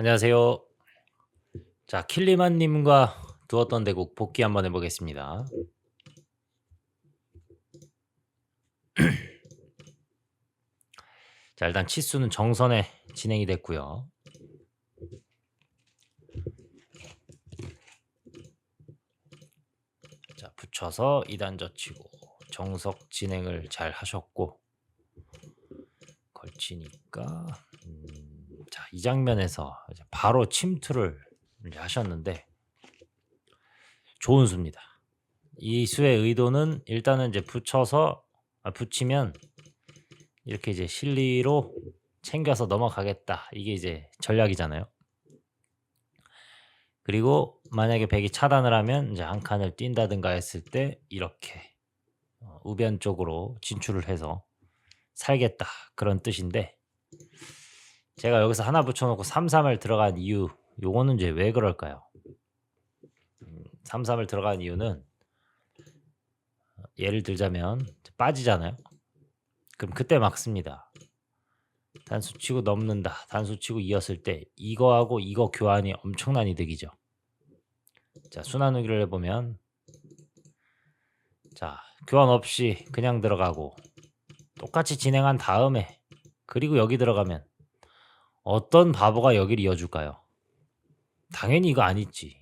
안녕하세요. 자, 킬리만 님과 두었던 대국 복귀 한번 해 보겠습니다. 자, 일단 치수는 정선에 진행이 됐고요. 자, 붙여서 2단 젖히고 정석 진행을 잘 하셨고 걸치니까 음, 자, 이 장면에서 바로 침투를 하셨는데 좋은 수입니다. 이 수의 의도는 일단은 이제 붙여서 아, 붙이면 이렇게 이제 실리로 챙겨서 넘어가겠다. 이게 이제 전략이잖아요. 그리고 만약에 백이 차단을 하면 이제 한 칸을 뛴다든가 했을 때 이렇게 어, 우변 쪽으로 진출을 해서 살겠다 그런 뜻인데 제가 여기서 하나 붙여놓고 3, 3을 들어간 이유 요거는 이제 왜 그럴까요? 3, 3을 들어간 이유는 어, 예를 들자면 빠지잖아요. 그럼 그때 막습니다. 단수 치고 넘는다. 단수 치고 이었을 때 이거하고 이거 교환이 엄청난 이득이죠. 자, 순환 후기를 해보면 자, 교환 없이 그냥 들어가고 똑같이 진행한 다음에 그리고 여기 들어가면 어떤 바보가 여기를 이어줄까요? 당연히 이거 아니지.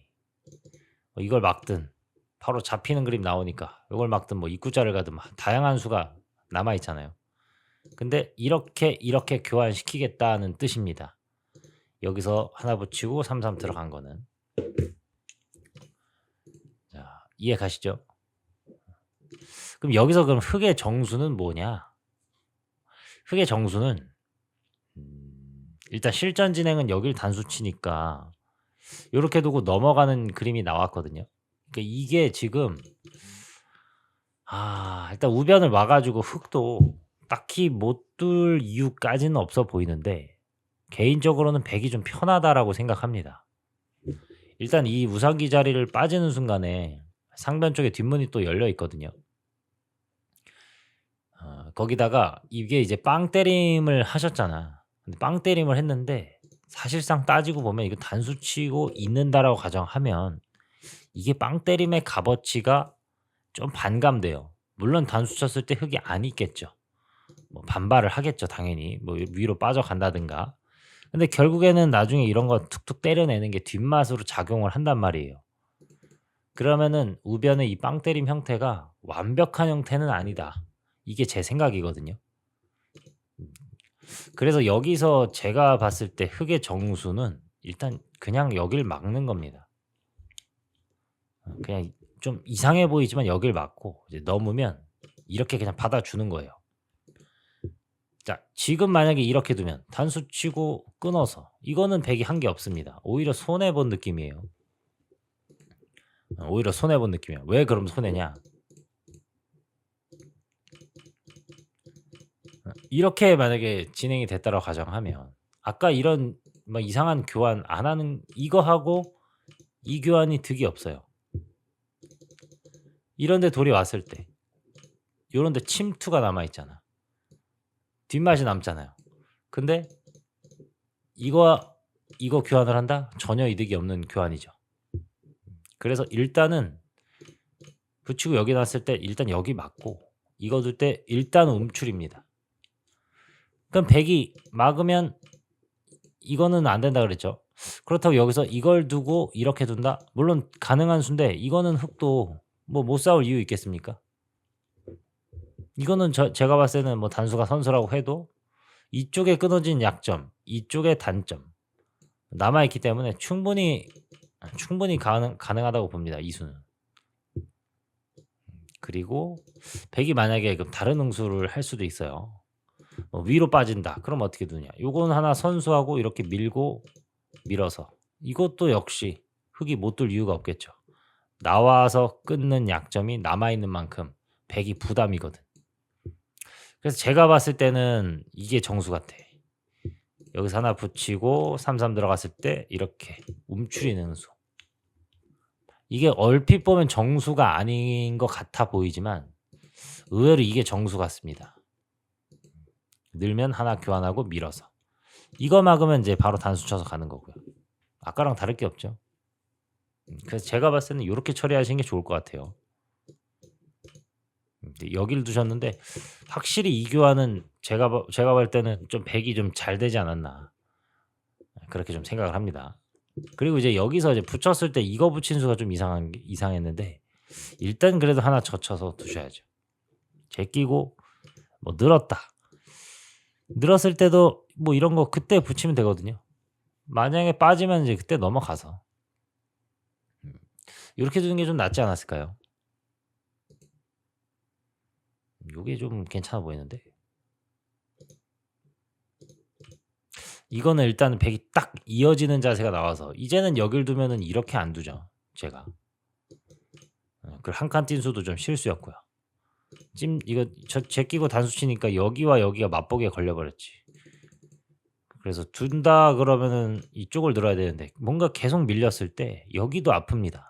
뭐 이걸 막든 바로 잡히는 그림 나오니까 이걸 막든 뭐 입구자를 가든 막 다양한 수가 남아 있잖아요. 근데 이렇게 이렇게 교환시키겠다는 뜻입니다. 여기서 하나 붙이고 33 들어간 거는 자 이해 가시죠? 그럼 여기서 그럼 흑의 정수는 뭐냐? 흑의 정수는 음, 일단 실전 진행은 여길 단수 치니까 이렇게 두고 넘어가는 그림이 나왔거든요. 그러니까 이게 지금 아 일단 우변을 와가지고 흑도 딱히 못둘 이유까지는 없어 보이는데 개인적으로는 백이 좀 편하다라고 생각합니다. 일단 이 우상기 자리를 빠지는 순간에 상변 쪽에 뒷문이 또 열려 있거든요. 어, 거기다가 이게 이제 빵 때림을 하셨잖아. 빵 때림을 했는데 사실상 따지고 보면 이거 단수 치고 있는다라고 가정하면 이게 빵 때림의 값어치가 좀 반감돼요. 물론 단수 쳤을 때 흙이 안 있겠죠. 뭐 반발을 하겠죠, 당연히. 뭐 위로 빠져간다든가. 근데 결국에는 나중에 이런 거 툭툭 때려내는 게 뒷맛으로 작용을 한단 말이에요. 그러면은 우변의 이 빵 때림 형태가 완벽한 형태는 아니다. 이게 제 생각이거든요. 그래서 여기서 제가 봤을 때 흑의 정수는 일단 그냥 여길 막는 겁니다. 어, 그냥 좀 이상해 보이지만 여길 막고 이제 넘으면 이렇게 그냥 받아주는 거예요. 자, 지금 만약에 이렇게 두면 단수 치고 끊어서 이거는 백이 한 게 없습니다. 오히려 손해 본 느낌이에요. 어, 오히려 손해 본 느낌이야. 왜 그럼 손해냐? 이렇게 만약에 진행이 됐다고 가정하면 아까 이런 막 이상한 교환 안 하는 이거 하고 이 교환이 득이 없어요. 이런데 돌이 왔을 때 요런데 침투가 남아 있잖아. 뒷맛이 남잖아요. 근데 이거 이거 교환을 한다? 전혀 이득이 없는 교환이죠. 그래서 일단은 붙이고 여기 놨을 때 일단 여기 맞고 이거 둘 때 일단 움출입니다. 그럼 100이 막으면 이거는 안 된다 그랬죠. 그렇다고 여기서 이걸 두고 이렇게 둔다? 물론 가능한 수인데 이거는 흑도 뭐 못 싸울 이유 있겠습니까? 이거는 저, 제가 봤을 때는 뭐 단수가 선수라고 해도 이쪽에 끊어진 약점, 이쪽의 단점 남아있기 때문에 충분히 충분히 가능, 가능하다고 봅니다. 이 수는. 그리고 백이 만약에 그럼 다른 응수를 할 수도 있어요. 뭐 위로 빠진다. 그럼 어떻게 두냐? 요건 하나 선수하고 이렇게 밀고 밀어서 이것도 역시 흙이 못 둘 이유가 없겠죠. 나와서 끊는 약점이 남아 있는 만큼 백이 부담이거든. 그래서 제가 봤을 때는 이게 정수 같아. 여기서 하나 붙이고 33 들어갔을 때 이렇게 움츠리는 수. 이게 얼핏 보면 정수가 아닌 것 같아 보이지만 의외로 이게 정수 같습니다. 늘면 하나 교환하고 밀어서. 이거 막으면 이제 바로 단수 쳐서 가는 거고요. 아까랑 다를 게 없죠. 음 그래서 제가 봤을 때는 요렇게 처리하시는 게 좋을 것 같아요. 음 여기를 두셨는데 확실히 이 교환은 제가 봐 제가 볼 때는 좀 백이 좀 잘 되지 않았나. 예 그렇게 좀 생각을 합니다. 그리고 이제 여기서 이제 붙였을 때 이거 붙인 수가 좀 이상한 게 이상했는데 일단 그래도 하나 젖혀서 두셔야죠. 제끼고 뭐 늘었다. 늘었을 때도 뭐 이런 거 그때 붙이면 되거든요. 만약에 빠지면 이제 그때 넘어가서. 음 요렇게 두는 게 좀 낫지 않았을까요? 요게 좀 괜찮아 보이는데. 이거는 일단은 백이 딱 이어지는 자세가 나와서 이제는 여길 두면은 이렇게 안 두죠, 제가. 어그한 칸 뛴 수도 좀 실수였고요. 찜 이거 저 제끼고 단수 치니까 여기와 여기가 맞보기에 걸려 버렸지. 그래서 둔다 그러면은 이쪽을 늘어야 되는데 뭔가 계속 밀렸을 때 여기도 아픕니다.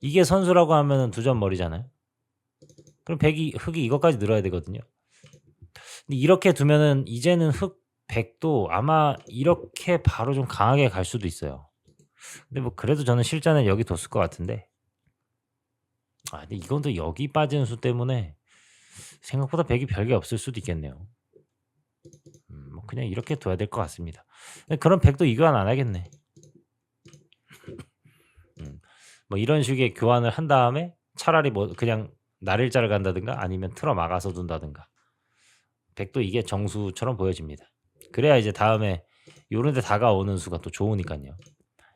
이게 선수라고 하면은 두 점 머리잖아요. 그럼 백이 흑이 이것까지 늘어야 되거든요. 근데 이렇게 두면은 이제는 흑 백도 아마 이렇게 바로 좀 강하게 갈 수도 있어요. 근데 뭐 그래도 저는 실전에 여기 뒀을 것 같은데. 아 근데 이건 또 여기 빠지는 수 때문에 생각보다 백이 별게 없을 수도 있겠네요. 음 뭐 그냥 이렇게 둬야 될 것 같습니다. 예 그럼 백도 이 교환 안 하겠네. 음 뭐 이런 식의 교환을 한 다음에 차라리 뭐 그냥 날일자를 간다든가 아니면 틀어 막아서 둔다든가. 백도 이게 정수처럼 보여집니다. 그래야 이제 다음에 요런 데 다가오는 수가 또 좋으니깐요.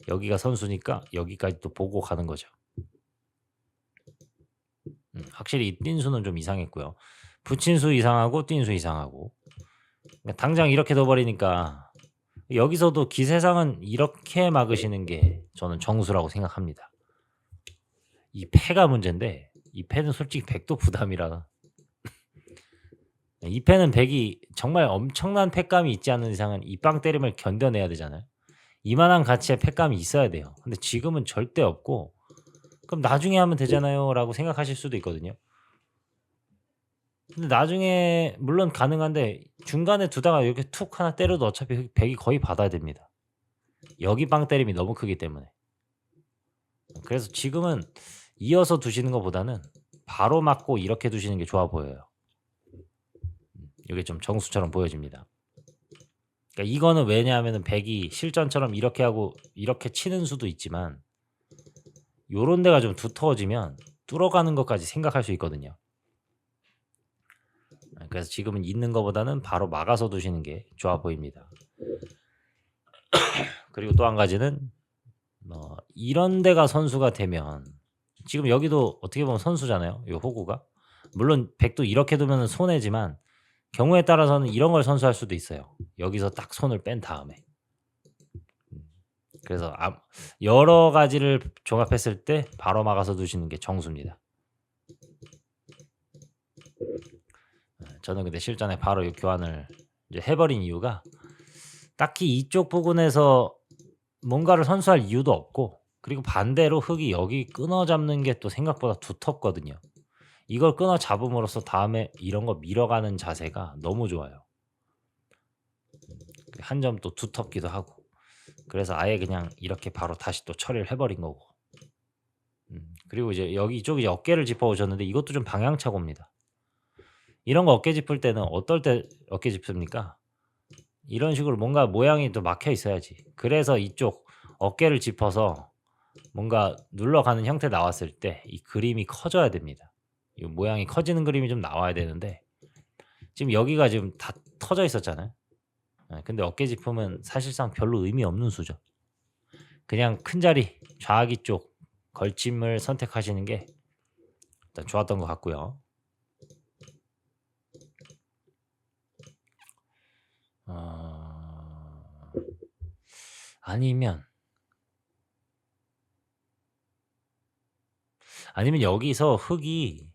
여기가 선수니까 여기까지 또 보고 가는 거죠. 음 확실히 이 뛴 수는 좀 이상했고요. 붙인 수 이상하고 뛴수 이상하고. 그러니까 당장 이렇게 둬 버리니까 여기서도 기세상은 이렇게 막으시는 게 저는 정수라고 생각합니다. 이 패가 문제인데 이 패는 솔직히 백도 부담이라. 이 패는 백이 정말 엄청난 패감이 있지 않은 이상은 이 빵 때림을 견뎌내야 되잖아요. 이만한 가치의 패감이 있어야 돼요. 근데 지금은 절대 없고 ' 그럼 나중에 하면 되잖아요.'라고 생각하실 수도 있거든요. 근데 나중에 물론 가능한데 중간에 두다가 이렇게 툭 하나 때려도 어차피 흑 백이 거의 받아야 됩니다. 여기 빵 때림이 너무 크기 때문에. 그래서 지금은 이어서 두시는 것보다는 바로 맞고 이렇게 두시는 게 좋아 보여요. 음 요게 좀 정수처럼 보여집니다. 그러니까 이거는 왜냐하면은 백이 실전처럼 이렇게 하고 이렇게 치는 수도 있지만 요런 데가 좀 두터워지면 뚫어가는 것까지 생각할 수 있거든요. 예 그래서 지금은 있는 거보다는 바로 막아서 두시는 게 좋아 보입니다. 그리고 또 한 가지는 뭐 이런 데가 선수가 되면 지금 여기도 어떻게 보면 선수잖아요, 요 호구가. 물론 백도 이렇게 두면은 손해지만 경우에 따라서는 이런 걸 선수할 수도 있어요. 여기서 딱 손을 뺀 다음에. 음 그래서 암 여러 가지를 종합했을 때 바로 막아서 두시는 게 정수입니다. 예 저는 근데 실전에 바로 이 교환을 이제 해 버린 이유가 딱히 이쪽 부분에서 뭔가를 선수할 이유도 없고 그리고 반대로 흑이 여기 끊어 잡는 게 또 생각보다 두텁거든요. 이걸 끊어 잡음으로써 다음에 이런 거 밀어가는 자세가 너무 좋아요. 음한점 또 두텁기도 하고. 그래서 아예 그냥 이렇게 바로 다시 또 처리를 해 버린 거고. 음 그리고 이제 여기 이쪽에 이제 어깨를 짚어 오셨는데 이것도 좀 방향착오입니다. 이런 거 어깨 짚을 때는 어떨 때 어깨 짚습니까? 이런 식으로 뭔가 모양이 또 막혀 있어야지. 그래서 이쪽 어깨를 짚어서 뭔가 눌러가는 형태 나왔을 때 이 그림이 커져야 됩니다. 이 모양이 커지는 그림이 좀 나와야 되는데 지금 여기가 지금 다 터져 있었잖아요. 예 근데 어깨 짚음은 사실상 별로 의미 없는 수죠. 그냥 큰 자리 좌하기 쪽 걸침을 선택하시는 게 일단 좋았던 것 같고요. 어 아니면 아니면 여기서 흑이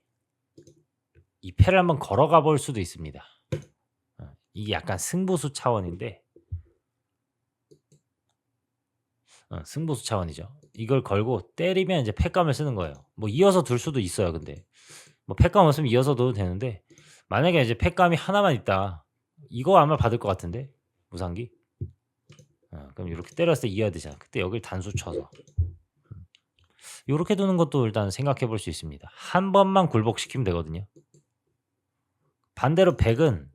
이 패를 한번 걸어가 볼 수도 있습니다. 어 이게 약간 승부수 차원인데 어 승부수 차원이죠. 이걸 걸고 때리면 이제 패감을 쓰는 거예요. 뭐 이어서 둘 수도 있어요 근데. 뭐 패감 없으면 이어서 둬도 되는데 만약에 이제 패감이 하나만 있다. 이거 아마 받을 것 같은데 무상기. 어 그럼 이렇게 때렸을 때 이어야 되잖아. 그때 여길 단수 쳐서. 요렇게 두는 것도 일단 생각해 볼 수 있습니다. 한 번만 굴복시키면 되거든요. 반대로 100은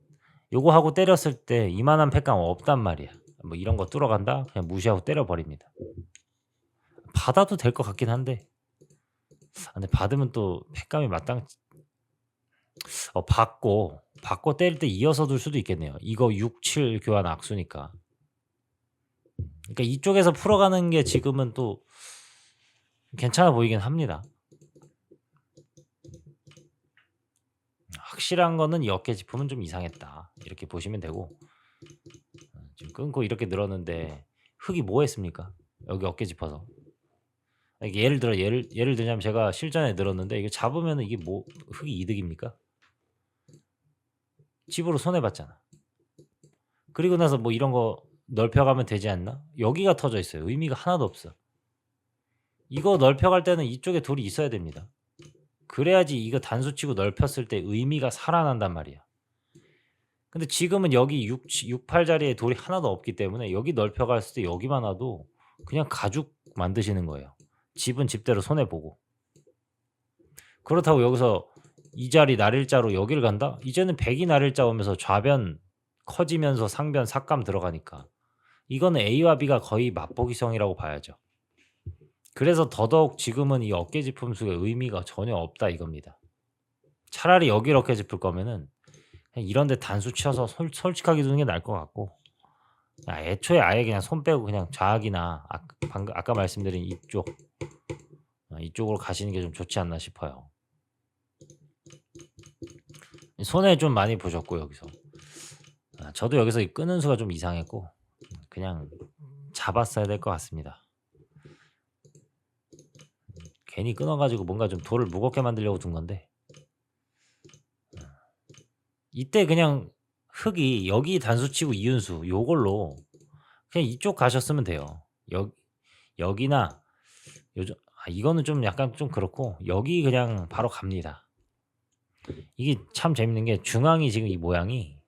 요거 하고 때렸을 때 이만한 팩감 없단 말이야. 뭐 이런 거 뚫어간다? 그냥 무시하고 때려버립니다. 받아도 될 것 같긴 한데. 아, 근데 받으면 또 팩감이 마땅 어 받고 받고 때릴 때 이어서 둘 수도 있겠네요. 이거 6, 7 교환 악수니까. 그러니까 이쪽에서 풀어가는 게 지금은 또 괜찮아 보이긴 합니다. 확실한 거는 이 어깨 지품은 좀 이상했다. 이렇게 보시면 되고 어, 지금 끊고 이렇게 늘었는데 흙이 뭐 했습니까? 여기 어깨 짚어서 예를 들어 예를 예를 들자면 제가 실전에 늘었는데 이게 잡으면 이게 뭐 흙이 이득입니까? 집으로 손해 봤잖아. 그리고 나서 뭐 이런 거 넓혀가면 되지 않나? 여기가 터져 있어요. 의미가 하나도 없어. 이거 넓혀갈 때는 이쪽에 돌이 있어야 됩니다. 그래야지 이거 단수 치고 넓혔을 때 의미가 살아난단 말이야. 근데 지금은 여기 6, 6, 8자리에 돌이 하나도 없기 때문에 여기 넓혀갔을 때 여기만 와도 그냥 가죽 만드시는 거예요. 집은 집대로 손해보고. 그렇다고 여기서 이 자리 날일자로 여기를 간다? 이제는 백이 날일자 오면서 좌변 커지면서 상변 삭감 들어가니까 이거는 A와 B가 거의 맛보기성이라고 봐야죠. 그래서 더더욱 지금은 이 어깨 짚음수의 의미가 전혀 없다 이겁니다. 차라리 여기 이렇게 짚을 거면은 그냥 이런 데 단수 치어서 솔, 솔직하게 두는 게 나을 것 같고 야, 애초에 아예 그냥 손 빼고 그냥 좌악이나 아, 방금 아까 말씀드린 이쪽 어, 이쪽으로 가시는 게 좀 좋지 않나 싶어요. 손해 좀 많이 보셨고 여기서 아, 저도 여기서 이 끄는 수가 좀 이상했고 그냥 잡았어야 될 것 같습니다. 괜히 끊어가지고 뭔가 좀 돌을 무겁게 만들려고 둔 건데 이때 그냥 흙이 여기 단수치고 이윤수 요걸로 그냥 이쪽 가셨으면 돼요. 여, 여기나 요즘 아, 이거는 좀 약간 좀 그렇고 여기 그냥 바로 갑니다. 이게 참 재밌는 게 중앙이 지금 이 모양이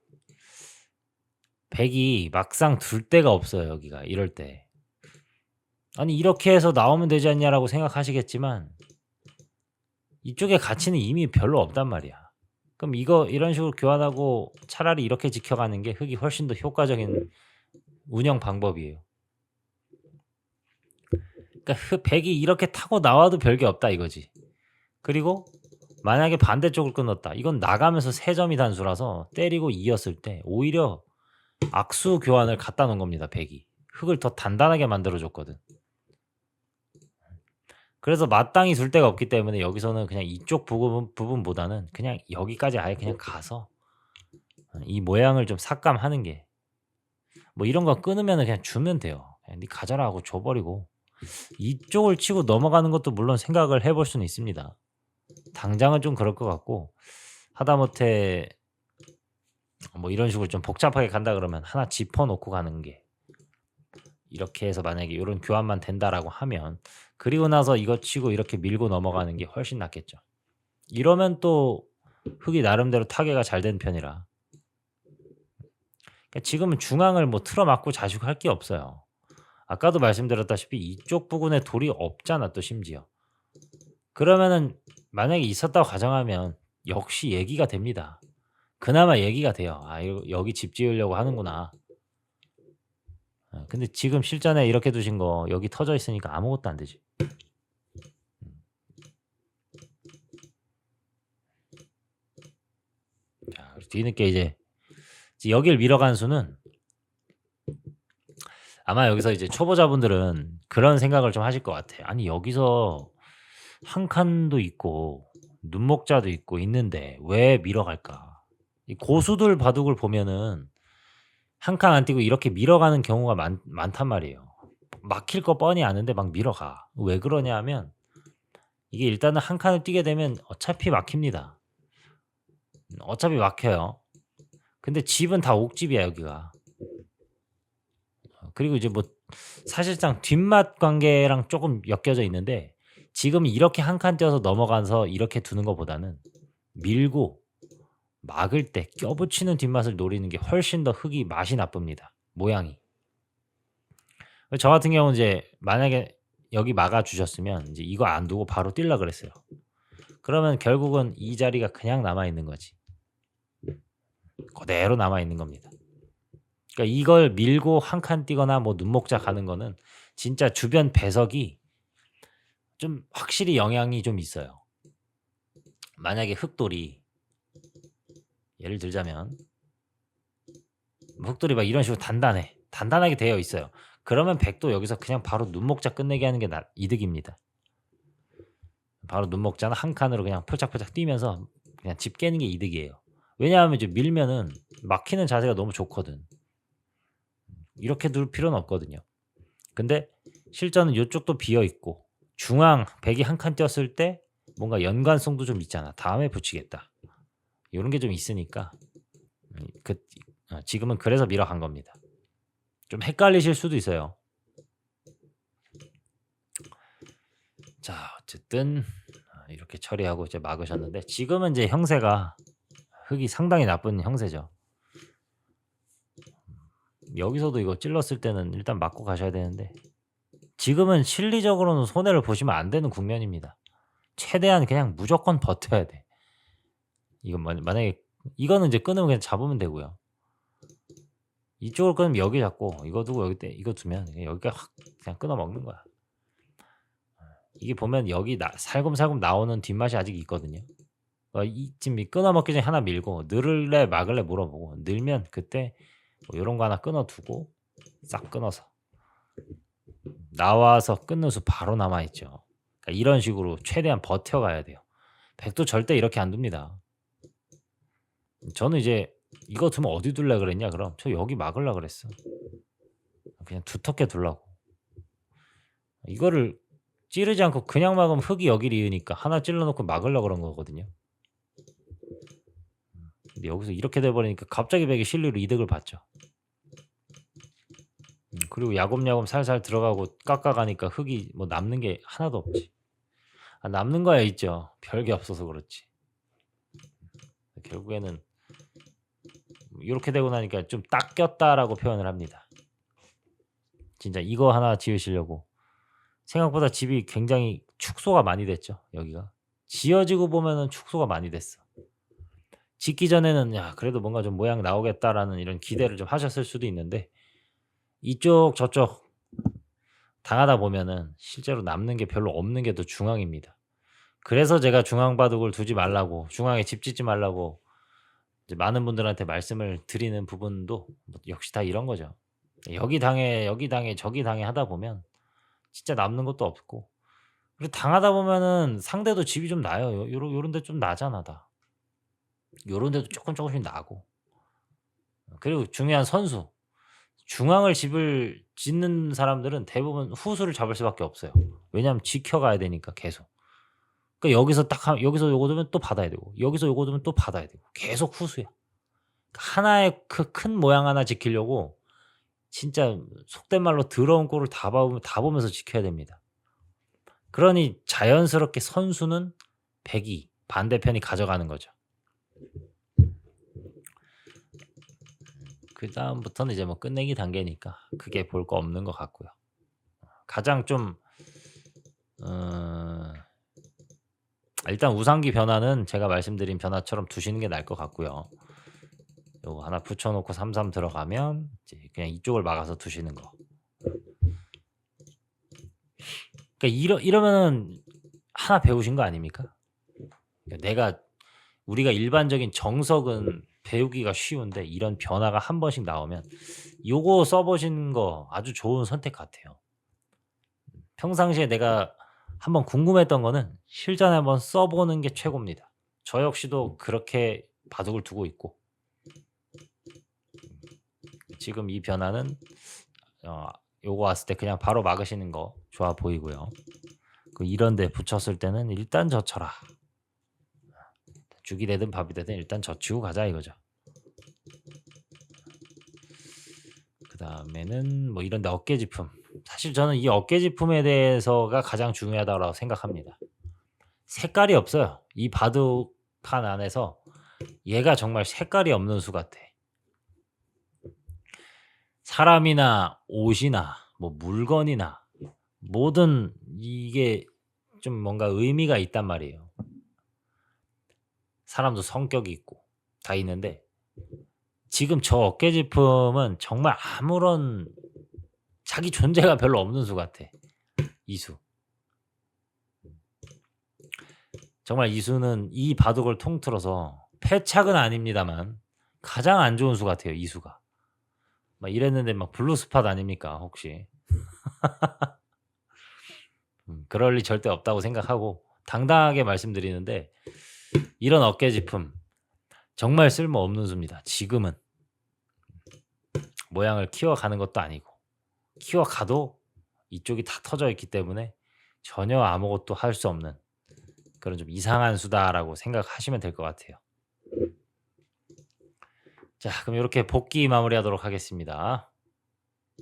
백이 막상 둘 데가 없어요 여기가 이럴 때 아니 이렇게 해서 나오면 되지 않냐라고 생각하시겠지만 이쪽에 가치는 이미 별로 없단 말이야 그럼 이거 이런 식으로 교환하고 차라리 이렇게 지켜가는 게 흙이 훨씬 더 효과적인 운영 방법이에요 그러니까 흙 백이 이렇게 타고 나와도 별게 없다 이거지 그리고 만약에 반대쪽을 끊었다 이건 나가면서 세 점이 단수라서 때리고 이었을 때 오히려 악수 교환을 갖다 놓은 겁니다. 백이 흙을 더 단단하게 만들어 줬거든. 그래서 마땅히 둘 데가 없기 때문에 여기서는 그냥 이쪽 부분 부분보다는 그냥 여기까지 아예 그냥 가서 이 모양을 좀 삭감하는 게 뭐 이런 거 끊으면 그냥 주면 돼요. 그냥 네 가져라 하고 줘버리고 이쪽을 치고 넘어가는 것도 물론 생각을 해볼 수는 있습니다. 당장은 좀 그럴 것 같고 하다못해 뭐 이런 식으로 좀 복잡하게 간다 그러면 하나 짚어 놓고 가는 게 이렇게 해서 만약에 이런 교환만 된다라고 하면 그리고 나서 이거 치고 이렇게 밀고 넘어가는 게 훨씬 낫겠죠. 이러면 또 흙이 나름대로 타개가 잘 된 편이라. 그러니까 지금은 중앙을 뭐 틀어 막고 자식할 게 없어요. 아까도 말씀드렸다시피 이쪽 부분에 돌이 없잖아 또 심지어. 그러면은 만약에 있었다고 가정하면 역시 얘기가 됩니다. 그나마 얘기가 돼요. 아, 여기 집 지으려고 하는구나. 어, 근데 지금 실전에 이렇게 두신 거 여기 터져 있으니까 아무것도 안 되지. 음. 자, 뒤늦게 이제 이제 여길 밀어간 수는 아마 여기서 이제 초보자분들은 그런 생각을 좀 하실 것 같아요. 아니 여기서 한 칸도 있고 눈목자도 있고 있는데 왜 밀어갈까? 이 고수들 바둑을 보면은 한 칸 안 뛰고 이렇게 밀어가는 경우가 많, 많단 말이에요. 막힐 거 뻔히 아는데 막 밀어가. 왜 그러냐 하면 이게 일단은 한 칸을 뛰게 되면 어차피 막힙니다. 어차피 막혀요. 근데 집은 다 옥집이야 여기가. 그리고 이제 뭐 사실상 뒷맛 관계랑 조금 엮여져 있는데 지금 이렇게 한 칸 뛰어서 넘어가서 이렇게 두는 것보다는 밀고 막을 때 껴붙이는 뒷맛을 노리는 게 훨씬 더 흙이 맛이 나쁩니다. 모양이. 저 같은 경우는 이제 만약에 여기 막아 주셨으면 이제 이거 안 두고 바로 뛸라 그랬어요. 그러면 결국은 이 자리가 그냥 남아 있는 거지. 그대로 남아 있는 겁니다. 그러니까 이걸 밀고 한 칸 뛰거나 뭐 눈목자 가는 거는 진짜 주변 배석이 좀 확실히 영향이 좀 있어요. 만약에 흑돌이 예를 들자면 뭐 흑돌이 막 이런 식으로 단단해. 단단하게 되어 있어요. 그러면 백도 여기서 그냥 바로 눈목자 끝내게 하는 게 나, 이득입니다. 바로 눈목자는 한 칸으로 그냥 폴짝폴짝 뛰면서 그냥 집 깨는 게 이득이에요. 왜냐하면 이제 밀면은 막히는 자세가 너무 좋거든. 이렇게 둘 필요는 없거든요. 근데 실전은 이쪽도 비어 있고 중앙 백이 한 칸 뛰었을 때 뭔가 연관성도 좀 있잖아. 다음에 붙이겠다. 이런 게 좀 있으니까 음, 그 어, 지금은 그래서 밀어간 겁니다. 좀 헷갈리실 수도 있어요. 자, 어쨌든 아, 이렇게 처리하고 이제 막으셨는데 지금은 이제 형세가 흙이 상당히 나쁜 형세죠. 여기서도 이거 찔렀을 때는 일단 맞고 가셔야 되는데 지금은 실리적으로는 손해를 보시면 안 되는 국면입니다. 최대한 그냥 무조건 버텨야 돼. 이건 만- 만약에 이거는 이제 끊으면 그냥 잡으면 되고요. 이쪽을 끊으면 여기 잡고 이거 두고 여기 때 이거 두면 여기가 확 그냥 끊어 먹는 거야. 이게 보면 여기 나, 살금살금 나오는 뒷맛이 아직 있거든요. 어, 이 지금 이 끊어 먹기 전에 하나 밀고 늘을래 막을래 물어보고 늘면 그때 뭐 이런 거 하나 끊어 두고 싹 끊어서 나와서 끊는 수 바로 남아 있죠. 그러니까 이런 식으로 최대한 버텨가야 돼요. 백도 절대 이렇게 안 둡니다. 저는 이제 이거 두면 어디 둘라 그랬냐? 그럼 저 여기 막을라 그랬어. 그냥 두텁게 둘라고. 이거를 찌르지 않고 그냥 막으면 흙이 여기를 이으니까 하나 찔러놓고 막으려 그런 거거든요. 근데 여기서 이렇게 돼버리니까 갑자기 백이 실리로 이득을 봤죠. 음, 그리고 야곱야곱 살살 들어가고 깎아가니까 흙이 뭐 남는 게 하나도 없지. 아, 남는 거야 있죠. 별게 없어서 그렇지. 결국에는 이렇게 되고 나니까 좀 닦였다라고 표현을 합니다. 진짜 이거 하나 지으시려고 생각보다 집이 굉장히 축소가 많이 됐죠. 여기가 지어지고 보면은 축소가 많이 됐어. 짓기 전에는 야 그래도 뭔가 좀 모양 나오겠다라는 이런 기대를 좀 하셨을 수도 있는데 이쪽 저쪽 당하다 보면은 실제로 남는 게 별로 없는 게 더 중앙입니다. 그래서 제가 중앙 바둑을 두지 말라고 중앙에 집 짓지 말라고 이제 많은 분들한테 말씀을 드리는 부분도 뭐 역시 다 이런 거죠. 여기 당해 여기 당해 저기 당해 하다 보면 진짜 남는 것도 없고 그리고 당하다 보면은 상대도 집이 좀 나요. 요, 요런 요런 데 좀 나잖아 다. 요런 데도 조금 조금씩 나고 그리고 중요한 선수 중앙을 집을 짓는 사람들은 대부분 후수를 잡을 수밖에 없어요. 왜냐하면 지켜가야 되니까 계속. 그러니까 여기서 딱 하- 여기서 요거 두면 또 받아야 되고 여기서 요거 두면 또 받아야 되고 계속 후수야. 그러니까 하나의 그 큰 모양 하나 지키려고 진짜 속된 말로 더러운 꼴을 다, 봐, 다 보면서 지켜야 됩니다. 그러니 자연스럽게 선수는 백이 반대편이 가져가는 거죠. 그 다음부터는 이제 뭐 끝내기 단계니까 크게 볼 거 없는 것 같고요. 가장 좀 어, 일단 우상기 변화는 제가 말씀드린 변화처럼 두시는 게 나을 것 같고요. 요거 하나 붙여놓고 33 들어가면 이제 그냥 이쪽을 막아서 두시는 거. 그러니까 이러 이러면은 하나 배우신 거 아닙니까? 그러니까 내가 우리가 일반적인 정석은 배우기가 쉬운데 이런 변화가 한 번씩 나오면 요거 써보신 거 아주 좋은 선택 같아요. 평상시에 내가 한번 궁금했던 거는 실전에 한번 써보는 게 최고입니다. 저 역시도 그렇게 바둑을 두고 있고 지금 이 변화는 어, 요거 왔을 때 그냥 바로 막으시는 거 좋아 보이고요. 그 이런데 붙였을 때는 일단 젖혀라. 죽이 되든 밥이 되든 일단 젖히고 가자 이거죠. 그 다음에는 뭐 이런데 어깨지품. 사실 저는 이 어깨 지품에 대해서가 가장 중요하다고 생각합니다. 색깔이 없어요. 이 바둑판 안에서 얘가 정말 색깔이 없는 수 같아. 사람이나 옷이나 뭐 물건이나 뭐든 이게 좀 뭔가 의미가 있단 말이에요. 사람도 성격이 있고 다 있는데 지금 저 어깨 지품은 정말 아무런 자기 존재가 별로 없는 수 같아. 이수. 정말 이수는 이 바둑을 통틀어서 패착은 아닙니다만 가장 안 좋은 수 같아요. 이수가. 막 이랬는데 막 블루 스팟 아닙니까 혹시? 음 그럴 리 절대 없다고 생각하고 당당하게 말씀드리는데 이런 어깨지품 정말 쓸모 없는 수입니다. 지금은. 모양을 키워가는 것도 아니고 키워가도 이쪽이 다 터져 있기 때문에 전혀 아무것도 할 수 없는 그런 좀 이상한 수다라고 생각하시면 될 것 같아요. 자 그럼 요렇게 복귀 마무리하도록 하겠습니다.